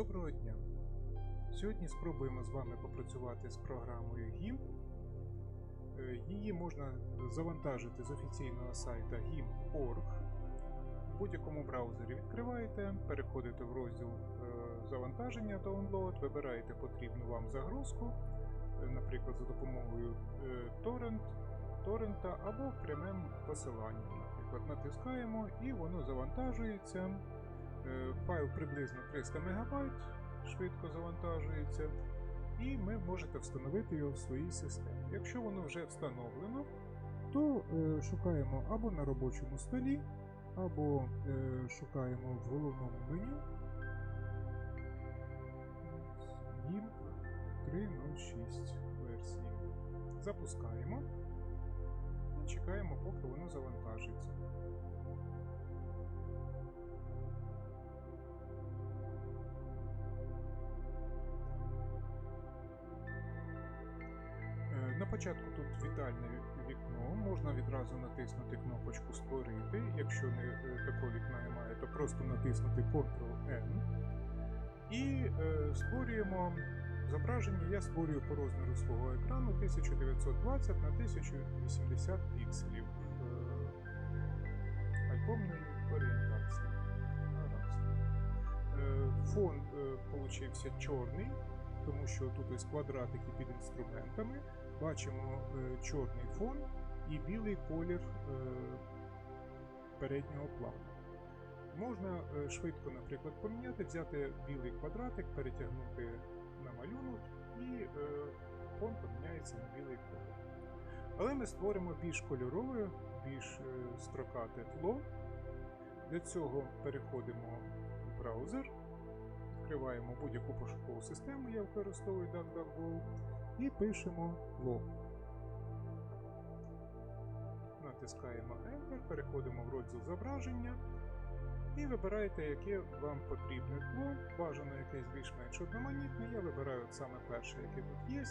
Доброго дня! Сьогодні спробуємо з вами попрацювати з програмою GIMP. Е, Її можна завантажити з офіційного сайта gimp.org. В будь-якому браузері відкриваєте, переходите в розділ е, завантаження Download, вибираєте потрібну вам загрузку, е, наприклад, за допомогою торрент, торрента або прямим посиланням. Наприклад, натискаємо і воно завантажується. Е, Файл приблизно 300 МБ, швидко завантажується, і ви можете встановити його в своїй системі. Якщо воно вже встановлено, то е, шукаємо або на робочому столі, або е, шукаємо в головному меню GIMP 306 версії. Запускаємо і чекаємо, поки воно завантажиться. Початку тут вітальне вікно, можна відразу натиснути кнопочку Створити. Якщо не, е, такого вікна немає, то просто натиснути Ctrl-N. І е, створюємо зображення. Я створюю по розміру свого екрану 1920 на 1080 пікселів е, альбомної орієнтації. Е, Фон е, получився чорний, тому що тут ось квадратики під інструментами. Бачимо е, чорний фон і білий колір е, переднього плану. Можна е, швидко, наприклад, поміняти, взяти білий квадратик, перетягнути на малюнок, і фон поміняється на білий колір. Але ми створимо більш кольорове, більш строкате тло. Для цього переходимо в браузер, відкриваємо будь-яку пошукову систему, я використовую DuckDuckGo, і пишемо лог. Натискаємо Enter, переходимо в розділ зображення і вибираєте, яке вам потрібне тло. Бажано якесь більш-менш одноманітне. Я вибираю саме перше, яке тут є.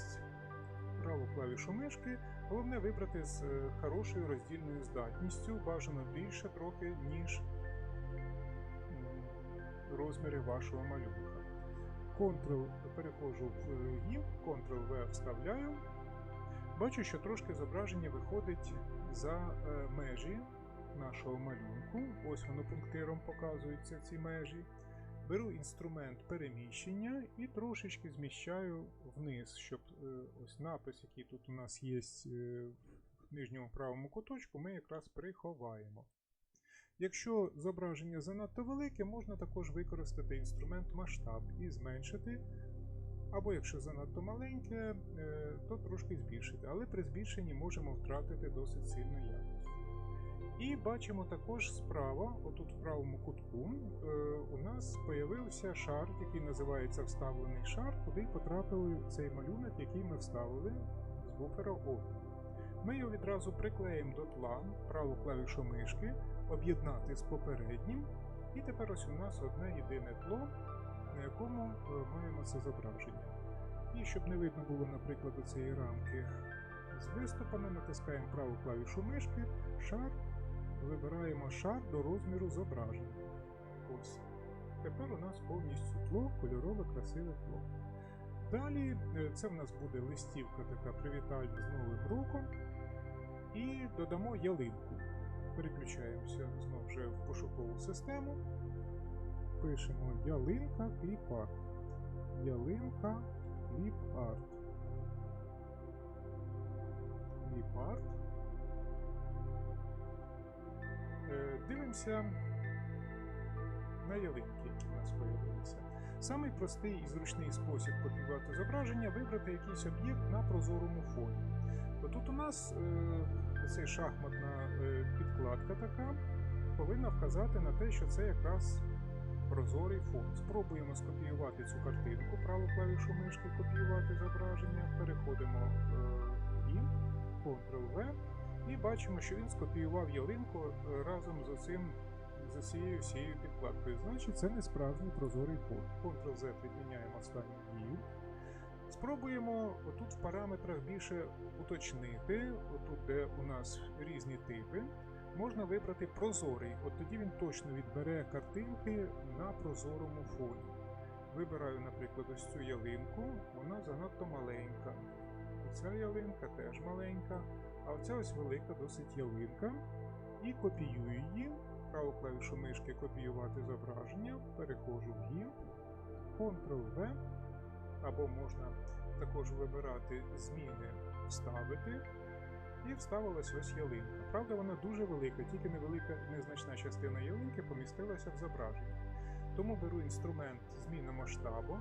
Праву клавішу мишки. Головне вибрати з е, хорошою роздільною здатністю, бажано більше трохи, ніж розміри вашого малюнка. Ctrl переходжу в GIMP, Ctrl-V вставляю. Бачу, що трошки зображення виходить за е, межі нашого малюнку. Ось воно пунктиром показуються ці межі. Беру інструмент переміщення і трошечки зміщаю вниз, щоб е, ось напис, який тут у нас є е, в нижньому правому куточку, ми якраз приховаємо. Якщо зображення занадто велике, можна також використати інструмент масштаб і зменшити. Або якщо занадто маленьке, е, то трошки збільшити. Але при збільшенні можемо втратити досить сильну якість. І бачимо також справа, отут в правому кутку, е, у нас з'явився шар, який називається вставлений шар, куди потрапив цей малюнок, який ми вставили з буфера обміну. Ми його відразу приклеїмо до тла, праву клавішу мишки, об'єднати з попереднім. І тепер ось у нас одне єдине тло, на якому е, маємо це зображення. І щоб не видно було, наприклад, цієї рамки з виступами, натискаємо праву клавішу мишки, шар, вибираємо шар до розміру зображення. Ось. Тепер у нас повністю тло, кольорове, красиве тло. Далі е, це в нас буде листівка така привітальна з Новим роком. І додамо ялинку. Переключаємося знову вже в пошукову систему. Пишемо ялинка кліп-арт. Ялинка кліп-арт. Кліп-арт. Е, Дивимося на ялинки, які в нас з'явилися. Самий простий і зручний спосіб копіювати зображення вибрати якийсь об'єкт на прозорому фоні. Тут у нас е, цей шахматна е, підкладка така повинна вказати на те, що це якраз прозорий фон. Спробуємо скопіювати цю картинку, праву клавішу мишки, копіювати зображення, переходимо е, в GIMP, Ctrl-V і бачимо, що він скопіював ялинку е, разом з цим з цією всією підкладкою. Значить, це не справжній прозорий фон. Ctrl-Z відміняємо останню дію. Спробуємо отут в параметрах більше уточнити, отут, де у нас різні типи, можна вибрати прозорий. От тоді він точно відбере картинки на прозорому фоні. вибираю, наприклад, ось цю ялинку, вона занадто маленька. Ця ялинка теж маленька, а оця ось велика досить ялинка. І копіюю її. Праву клавішу мишки копіювати зображення, переходжу в GIMP, Ctrl-V, або можна також вибирати зміни вставити. І вставилась ось ялинка. Правда, вона дуже велика, тільки невелика незначна частина ялинки помістилася в зображення. Тому беру інструмент зміни масштабу.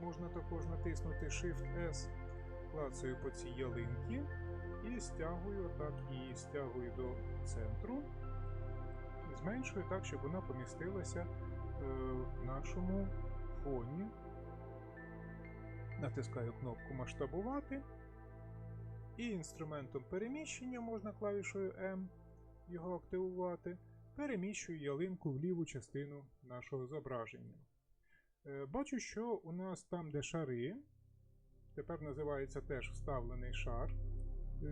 Можна також натиснути Shift-S, клацаю по цій ялинці і стягую так її стягую до центру. Зменшую так, щоб вона помістилася е, в нашому фоні. Натискаю кнопку масштабувати. І інструментом переміщення можна клавішою M його активувати. Переміщую ялинку в ліву частину нашого зображення. Е, Бачу, що у нас там, де шари, тепер називається теж вставлений шар.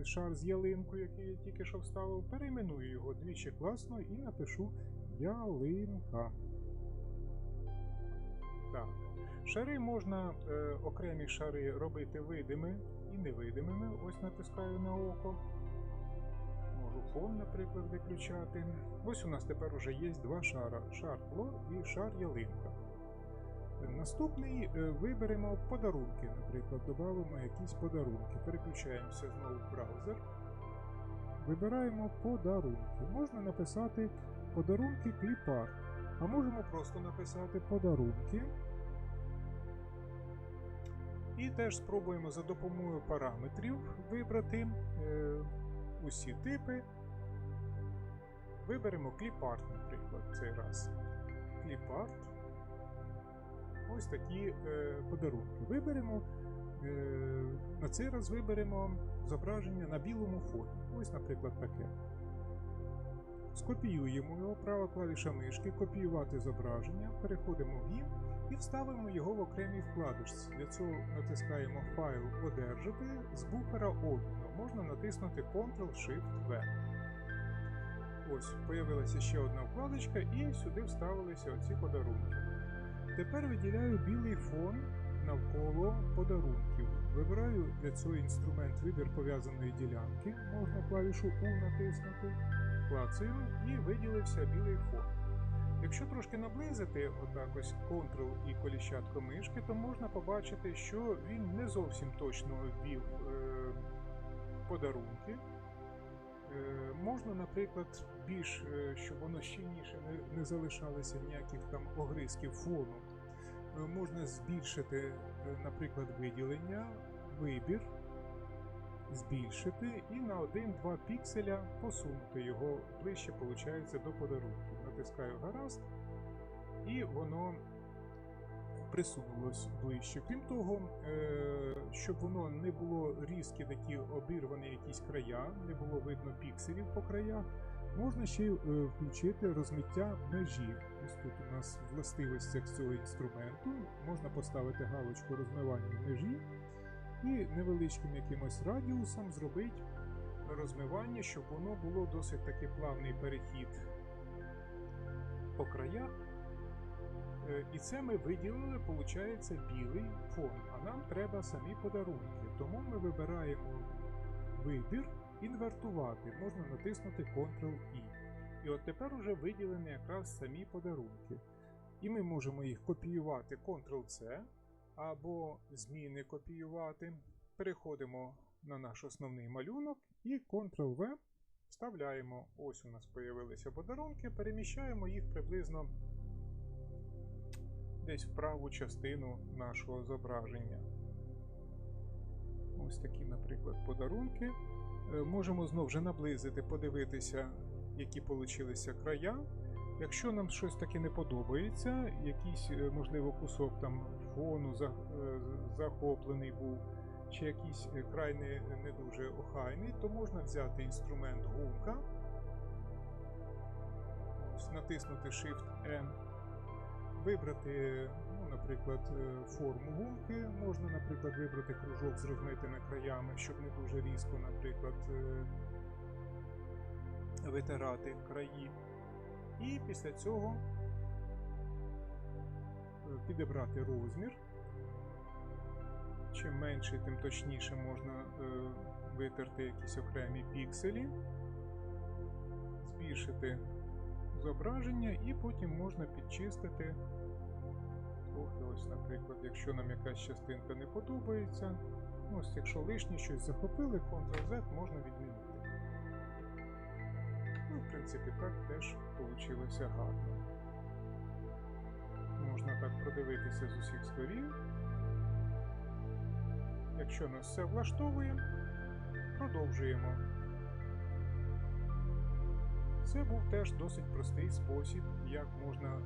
Шар з ялинкою, який я тільки що вставив, перейменую його двічі класно і напишу ялинка. Так. Шари можна е, окремі шари робити видими і невидимими. Ось натискаю на око. Можу фон, наприклад, виключати. Ось у нас тепер уже є два шара: шар тло і шар ялинка. Е, Наступний е, виберемо подарунки. Наприклад, додамо якісь подарунки. Переключаємося знову в браузер. Вибираємо подарунки. Можна написати подарунки кліпарт. А можемо просто написати подарунки. І теж спробуємо за допомогою параметрів вибрати е, усі типи. Виберемо кліпарт, наприклад, цей раз. Кліпарт. Ось такі е, подарунки. Виберемо. Е, на цей раз виберемо зображення на білому фоні. Ось, наприклад, таке. Скопіюємо його, права клавіша мишки, копіювати зображення, переходимо в GIMP і вставимо його в окремій вкладочці. Для цього натискаємо файл Одержати з буфера обміну. Можна натиснути Ctrl-Shift-V. Ось, появилася ще одна вкладочка, і сюди вставилися оці подарунки. Тепер виділяю білий фон навколо подарунків. Вибираю для цього інструмент вибір пов'язаної ділянки. Можна клавішу U натиснути, клацаю і виділився білий фон. Якщо трошки наблизити отак ось Ctrl і коліщатко мишки, то можна побачити, що він не зовсім точно ввів е, подарунки. Е, можна, наприклад, більш, е, щоб воно щільніше не, не залишалося ніяких там огризків фону. Е, можна збільшити, наприклад, виділення, вибір, збільшити і на 1-2 пікселя посунути його ближче, виходить, до подарунків. Натискаю гаразд, і воно присунулось ближче. Крім того, е, щоб воно не було різкі такі обірвані якісь края, не було видно пікселів по краях, можна ще е, включити розмиття межі. Ось тут у нас в властивостях цього інструменту можна поставити галочку розмивання межі і невеличким якимось радіусом зробити розмивання, щоб воно було досить таки плавний перехід по краях. Е, І це ми виділили, виходить, білий фон. А нам треба самі подарунки. Тому ми вибираємо вибір інвертувати. Можна натиснути Ctrl-I. І от тепер уже виділені якраз самі подарунки. І ми можемо їх копіювати Ctrl-C або зміни копіювати. Переходимо на наш основний малюнок і Ctrl-V вставляємо. Ось у нас з'явилися подарунки, переміщаємо їх приблизно десь в праву частину нашого зображення. Ось такі, наприклад, подарунки. Е, Можемо знову вже наблизити, подивитися, які получилися края. Якщо нам щось таке не подобається, якийсь, е, можливо, кусок там фону е, захоплений був, чи якийсь край не, не дуже охайний, то можна взяти інструмент гумка, натиснути Shift-N, вибрати, ну, наприклад, е, форму гумки. Можна, наприклад, вибрати кружок з розмитими краями, щоб не дуже різко, наприклад, е, витирати краї. І після цього підібрати розмір. Чим менший, тим точніше можна е, витерти якісь окремі пікселі, збільшити зображення і потім можна підчистити. Ось, наприклад, якщо нам якась частинка не подобається, ось якщо лишнє щось захопили, Ctrl-Z можна відмінити. Ну, в принципі, так теж вийшло гарно. Можна так продивитися з усіх сторін. Якщо нас все влаштовує, продовжуємо. Це був теж досить простий спосіб, як можна е,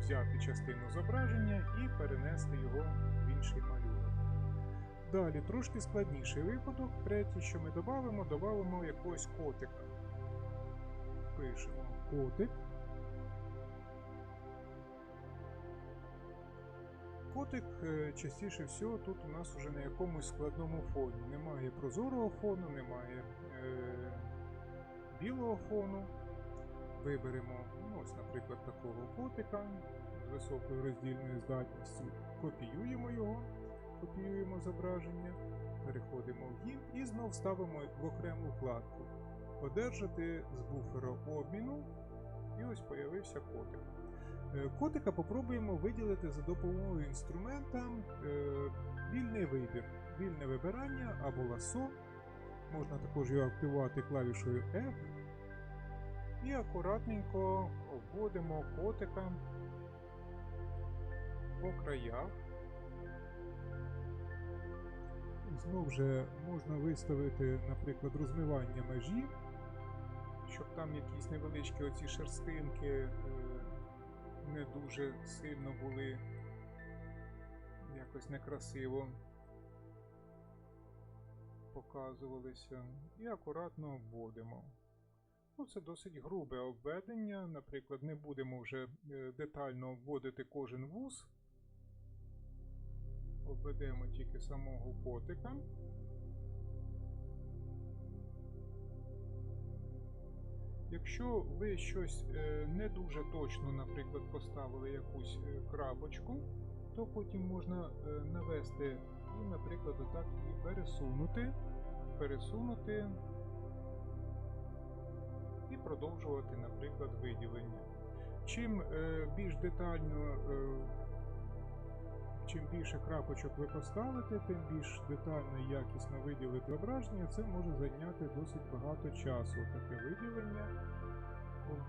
взяти частину зображення і перенести його в інший малюнок. Далі трошки складніший випадок. Третє, що ми додамо, додамо якогось котика. Пишемо котик. Котик е, частіше всього тут у нас уже на якомусь складному фоні. Немає прозорого фону, немає е, білого фону. Виберемо, ну, ось, наприклад, такого котика з високою роздільною здатністю. Копіюємо його, копіюємо зображення, переходимо в гім і знов ставимо в окрему вкладку. Одержати з буфера обміну. І ось появився котик. Е, Котика попробуємо виділити за допомогою інструмента е, вільний вибір, вільне вибирання або ласо. Можна також його активувати клавішою F. І акуратненько обводимо котика по краях. Знов же можна виставити, наприклад, розмивання межі, щоб там якісь невеличкі оці шерстинки е, не дуже сильно були якось некрасиво показувалися. І акуратно обводимо. Ну, Це досить грубе обведення. Наприклад, не будемо вже е, детально обводити кожен вуз. Обведемо тільки самого котика. Якщо ви щось е, не дуже точно, наприклад, поставили якусь е, крапочку, то потім можна навести і, наприклад, отак її пересунути, пересунути і продовжувати, наприклад, виділення. Чим більш детально чим більше крапочок ви поставите, тим більш детально і якісно виділити зображення, це може зайняти досить багато часу. Таке виділення,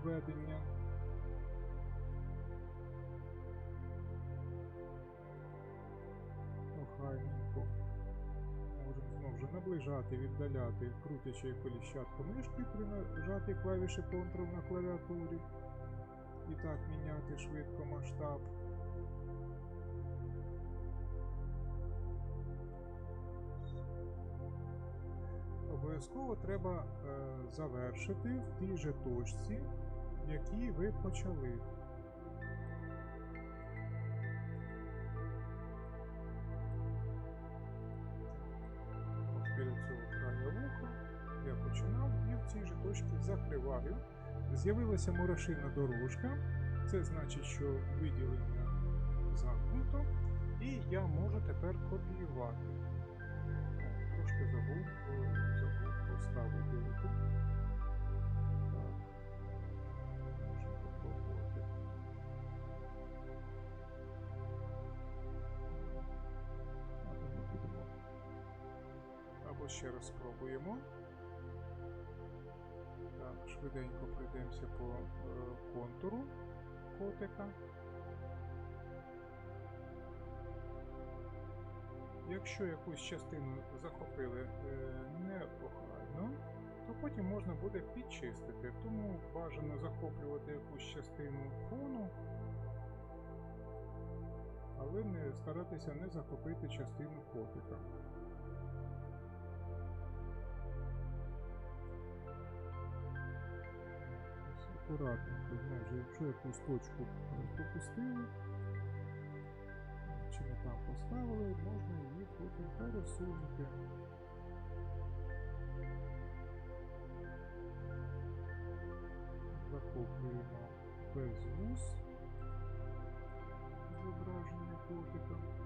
введення. Охайненько. Можемо знову ж наближати, віддаляти, крутячи коліщатку мишки при нажатті клавіші Ctrl на клавіатурі. І так міняти швидко масштаб. обов'язково треба е, завершити в тій же точці, в якій ви почали. Точці. З'явилася морошина дорожка. Це значить, що виділення замкнуто, і я можу тепер копіювати. Трошки забув. Ставити руку. Так. Можемо попробувати. Але не будемо. Або ще раз спробуємо. Швиденько пройдемося по е, контуру котика. Якщо якусь частину захопили е, неохайно, то потім можна буде підчистити. Тому бажано захоплювати якусь частину фону, але не старатися не захопити частину котика. Акуратненько, ж, якщо якусь точку пропустили, чи не там поставили, можна її потім пересунути. Захоплюємо без вуз. котика.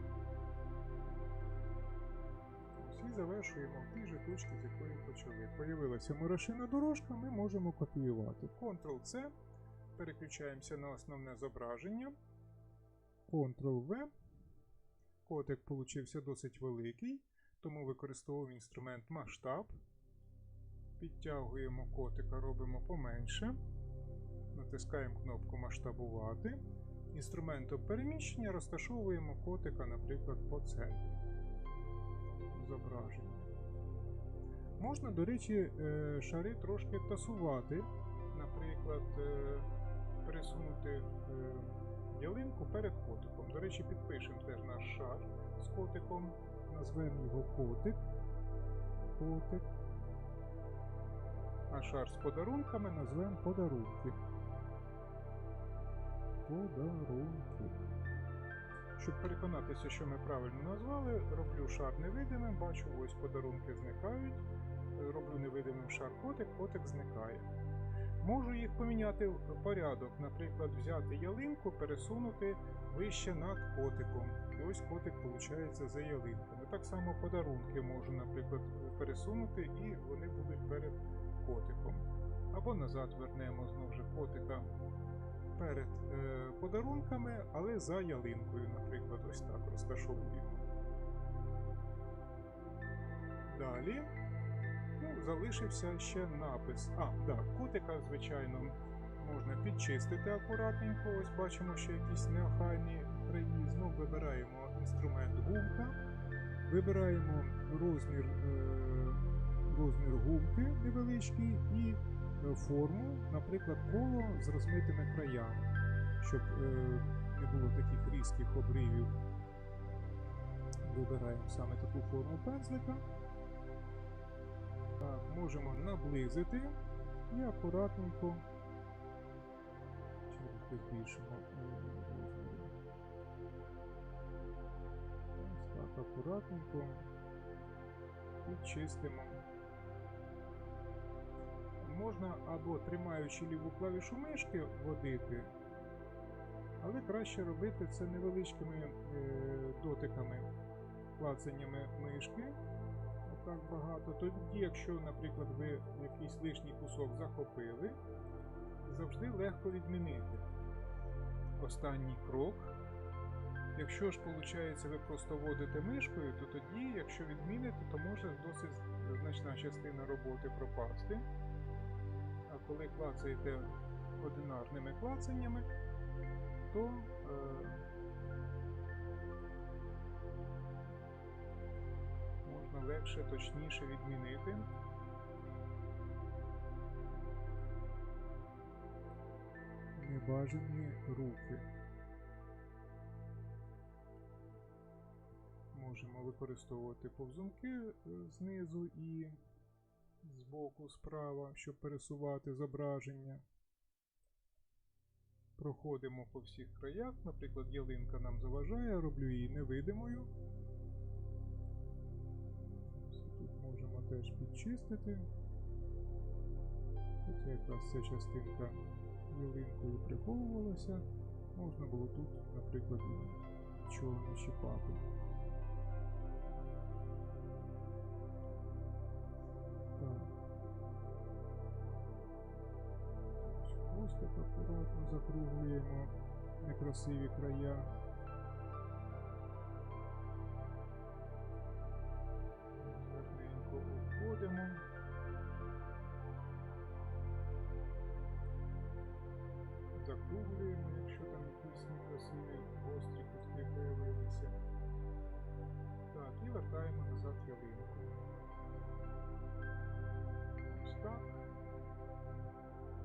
Завершуємо в тій же точці, з якої почали. Появилася мурашина дорожка, ми можемо копіювати. Ctrl-C, переключаємося на основне зображення. Ctrl-V. Котик получився досить великий, тому використовуємо інструмент масштаб. Підтягуємо котика, робимо поменше. Натискаємо кнопку масштабувати. Інструментом переміщення розташовуємо котика, наприклад, по центрі зображення. Можна, до речі, е, шари трошки тасувати. Наприклад, е, пересунути е, ялинку перед котиком. До речі, підпишемо теж наш шар з котиком. Назвемо його котик. Котик. А шар з подарунками назвемо подарунки. Подарунки. Щоб переконатися, що ми правильно назвали, роблю шар невидимим, бачу, ось подарунки зникають. Роблю невидимим шар котик, котик зникає. Можу їх поміняти в порядок, наприклад, взяти ялинку, пересунути вище над котиком. І ось котик виходить за ялинками. Так само подарунки можу, наприклад, пересунути і вони будуть перед котиком. Або назад вернемо знову ж котика перед е, подарунками, але за ялинкою, наприклад, ось так розташовуємо. Далі ну, залишився ще напис. А, да, котика, звичайно, можна підчистити акуратненько. Ось бачимо, що якісь неохайні краї. Знов вибираємо інструмент гумка, вибираємо розмір, е, розмір гумки невеличкий і форму, наприклад, коло з розмитими краями, щоб е, не було таких різких обривів. Вибираємо саме таку форму пензлика. Так, можемо наблизити і акуратненько збільшимо е. Ось так, акуратненько підчистимо. Можна або тримаючи ліву клавішу мишки водити, але краще робити це невеличкими е, дотиками, клацаннями мишки. Отак багато. Тоді, якщо, наприклад, ви якийсь лишній кусок захопили, завжди легко відмінити. Останній крок. Якщо ж виходить, ви просто водите мишкою, то тоді, якщо відміните, то може досить значна частина роботи пропасти. Коли клацаєте одинарними клацаннями, то е, можна легше, точніше відмінити. Небажані руки. Можемо використовувати повзунки е, знизу і збоку справа, щоб пересувати зображення. Проходимо по всіх краях. Наприклад, ялинка нам заважає, роблю її невидимою. Тут можемо теж підчистити. Хоча якраз ця частинка ялинкою приховувалася. Можна було тут, наприклад, нічого не чіпати. Так акуратно закруглюємо некрасиві края. Гарненько обходимо. Закруглюємо, якщо там якісь некрасиві гострі кутки появилися. Так, і вертаємо назад ялинку. Ось так.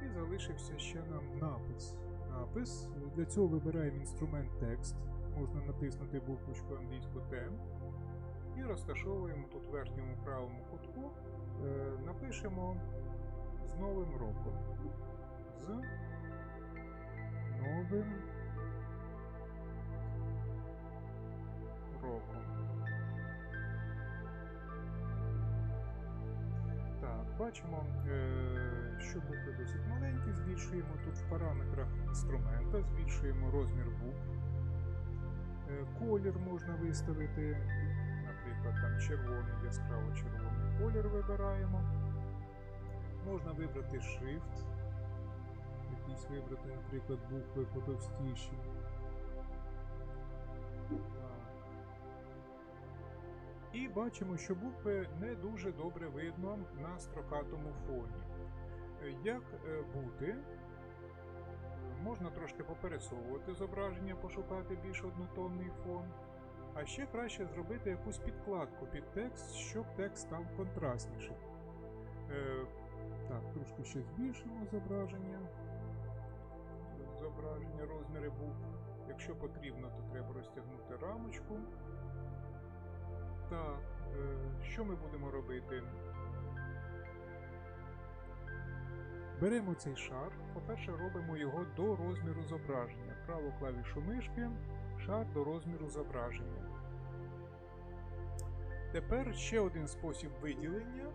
І залишився ще нам напис. Напис. Для цього вибираємо інструмент текст. Можна натиснути буквочку англійську Т. І розташовуємо тут в верхньому правому кутку. Е, напишемо з Новим роком. З Новим роком. Бачимо, е, що букви досить маленькі, збільшуємо тут в параметрах інструмента, збільшуємо розмір букв. Е, Колір можна виставити, наприклад, там червоний, яскраво червоний колір вибираємо. Можна вибрати шрифт, якийсь вибрати, наприклад, букви потовстіші. І бачимо, що букви не дуже добре видно на строкатому фоні. Е, Як е, бути? Можна трошки попересовувати зображення, пошукати більш однотонний фон. А ще краще зробити якусь підкладку під текст, щоб текст став контрастніший. Е, так, трошки ще збільшимо зображення. Зображення, розміри букв. Якщо потрібно, то треба розтягнути рамочку. Так, е, що ми будемо робити? Беремо цей шар. По-перше, робимо його до розміру зображення. Праву клавішу мишки, шар до розміру зображення. Тепер ще один спосіб виділення.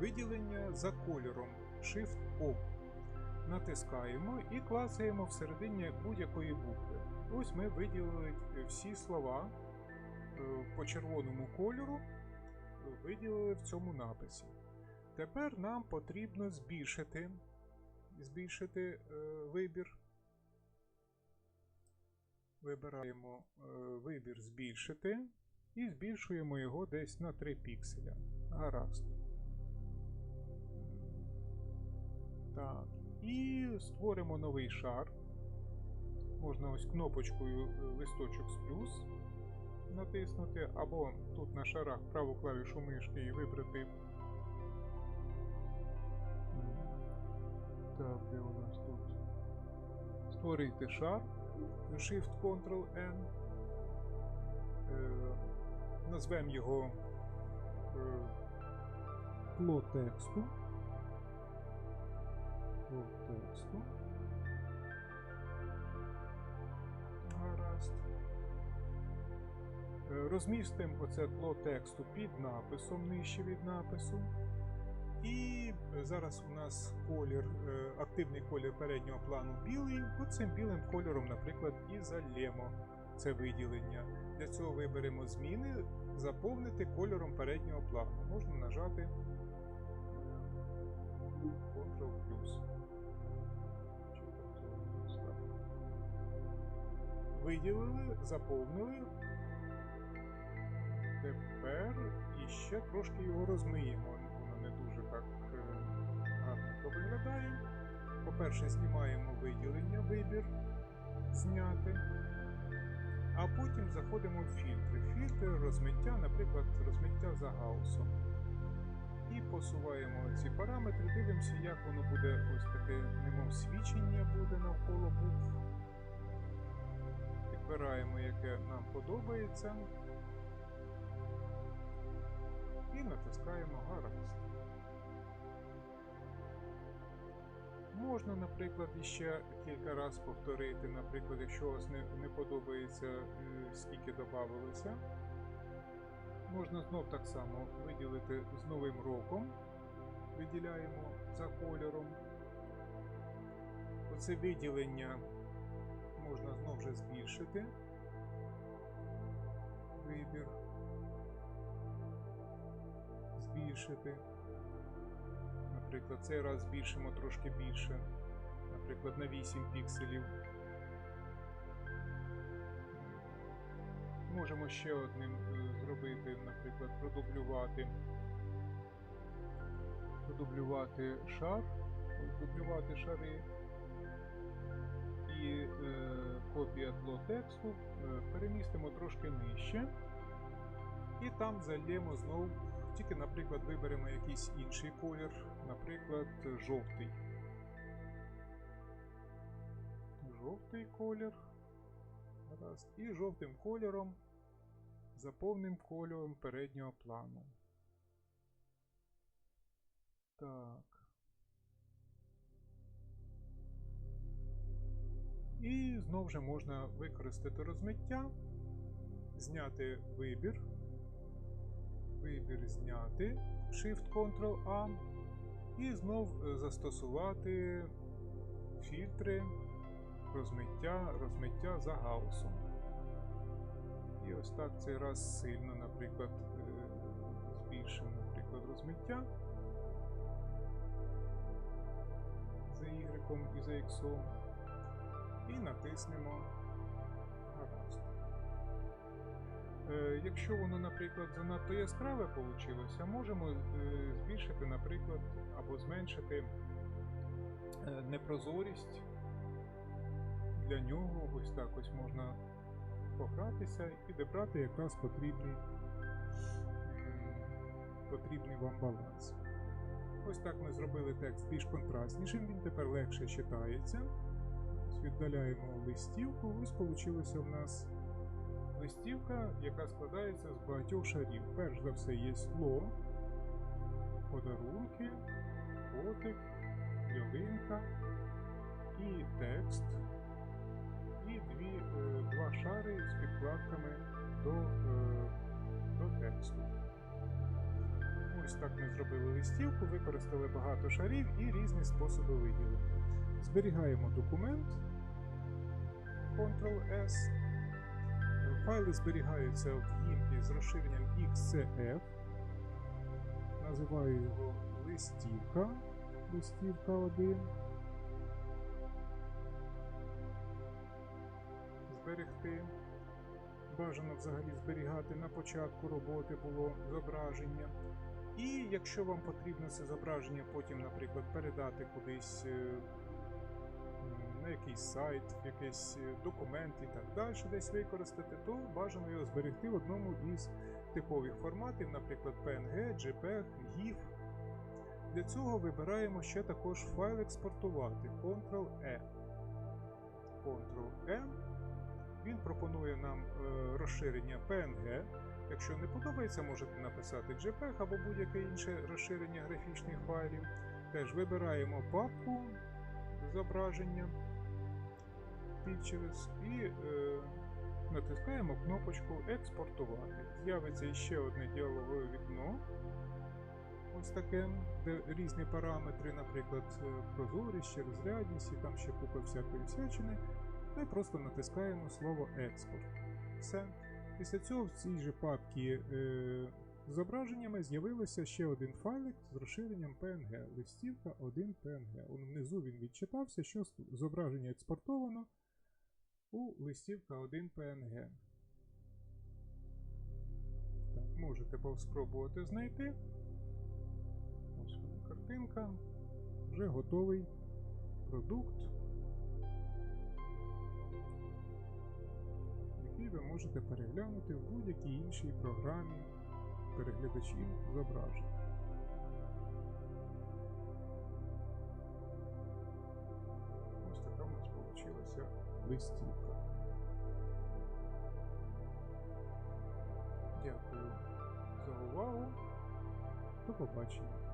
Виділення за кольором. Shift-O. Натискаємо і клацаємо всередині будь-якої букви. Ось ми виділили всі слова по червоному кольору, виділили в цьому написі. Тепер нам потрібно збільшити, збільшити е, вибір. Вибираємо е, вибір збільшити і збільшуємо його десь на 3 пікселя. Гаразд. Так. І створимо новий шар. Можна ось кнопочкою е, листочок з плюс натиснути, або тут на шарах праву клавішу мишки і вибрати. Так, де у нас тут? Створити шар. Shift-Ctrl-N. Е, назвемо його е, тло тексту. Тло тексту. Розмістимо оце тло тексту під написом, нижче від напису. І зараз у нас колір, е, активний колір переднього плану білий. Оцим білим кольором, наприклад, і залємо це виділення. Для цього виберемо зміни, заповнити кольором переднього плану. Можна нажати. Чи Ctrl плюс. Виділили, заповнили. Тепер іще трошки його розмиємо. Воно не дуже так е, гарно виглядає. По-перше, знімаємо виділення, вибір зняти. А потім заходимо в фільтри. Фільтри розмиття, наприклад, розмиття за гаусом. І посуваємо ці параметри, дивимося, як воно буде ось таке, немов свічення буде навколо букв. Підбираємо, яке нам подобається. І натискаємо гаразд. Можна, наприклад, іще кілька разів повторити, наприклад, якщо вас не, не подобається, е, скільки додавалося. Можна знов так само виділити з новим роком. Виділяємо за кольором. Оце виділення можна знов же збільшити. Вибір. Збільшити. Наприклад, цей раз збільшимо трошки більше. Наприклад, на 8 пікселів. Можемо ще одним е, зробити, наприклад, продублювати. Продублювати шар, дублювати шари. І е, копія тло тексту е, перемістимо трошки нижче. І там зальємо знову, тільки, наприклад, виберемо якийсь інший колір, наприклад, жовтий. Жовтий колір. Раз. І жовтим кольором заповним кольором переднього плану. Так. І знову ж можна використати розмиття, зняти вибір, вибір зняти, Shift-Ctrl-A, і знов е, застосувати фільтри розмиття, розмиття за гаусом. І ось так цей раз сильно, наприклад, е, збільшимо, наприклад, розмиття за Y і за X. І натиснемо Якщо воно, наприклад, занадто яскраве вийшло, можемо е, збільшити, наприклад, або зменшити е, непрозорість. Для нього ось так ось можна погратися і підібрати якраз потрібний, потрібний вам баланс. Ось так ми зробили текст більш контрастнішим, він тепер легше читається. Віддаляємо листівку. Ось вийшла в нас листівка, яка складається з багатьох шарів. Перш за все є скло, подарунки, котик, ялинка і текст. І дві, е, два шари з підкладками до, е, до тексту. Ось так ми зробили листівку, використали багато шарів і різні способи виділення. Зберігаємо документ Ctrl-S. Файли зберігаються в гімпі з розширенням XCF. Називаю його листівка. Листівка 1. Зберегти. Бажано взагалі зберігати на початку роботи було зображення. І якщо вам потрібно це зображення потім, наприклад, передати кудись е, на якийсь сайт, якийсь е, документ і так далі, десь використати, то бажано його зберегти в одному із типових форматів, наприклад, PNG, JPEG, GIF. Для цього вибираємо ще також файл експортувати Ctrl-E. Ctrl-E. Він пропонує нам е, розширення PNG. Якщо не подобається, можете написати JPEG або будь-яке інше розширення графічних файлів. Теж вибираємо папку зображення Pictures і е, натискаємо кнопочку Експортувати. З'явиться іще одне діалогове вікно. Ось таке, де різні параметри, наприклад, е, прозорість, розрядність, і там ще купа всякої всячини. Ми просто натискаємо слово експорт. Все. Після цього в цій же папці е, зображеннями з'явився ще один файлик з розширенням PNG. Листівка 1 PNG. Внизу він відчитався, що зображення експортовано у листівка 1 PNG. Так, можете спробувати знайти. Ось вона картинка. Вже готовий продукт. який ви можете переглянути в будь-якій іншій програмі переглядачів зображень. Ось така в нас вийшла листівка. Дякую за увагу. До побачення.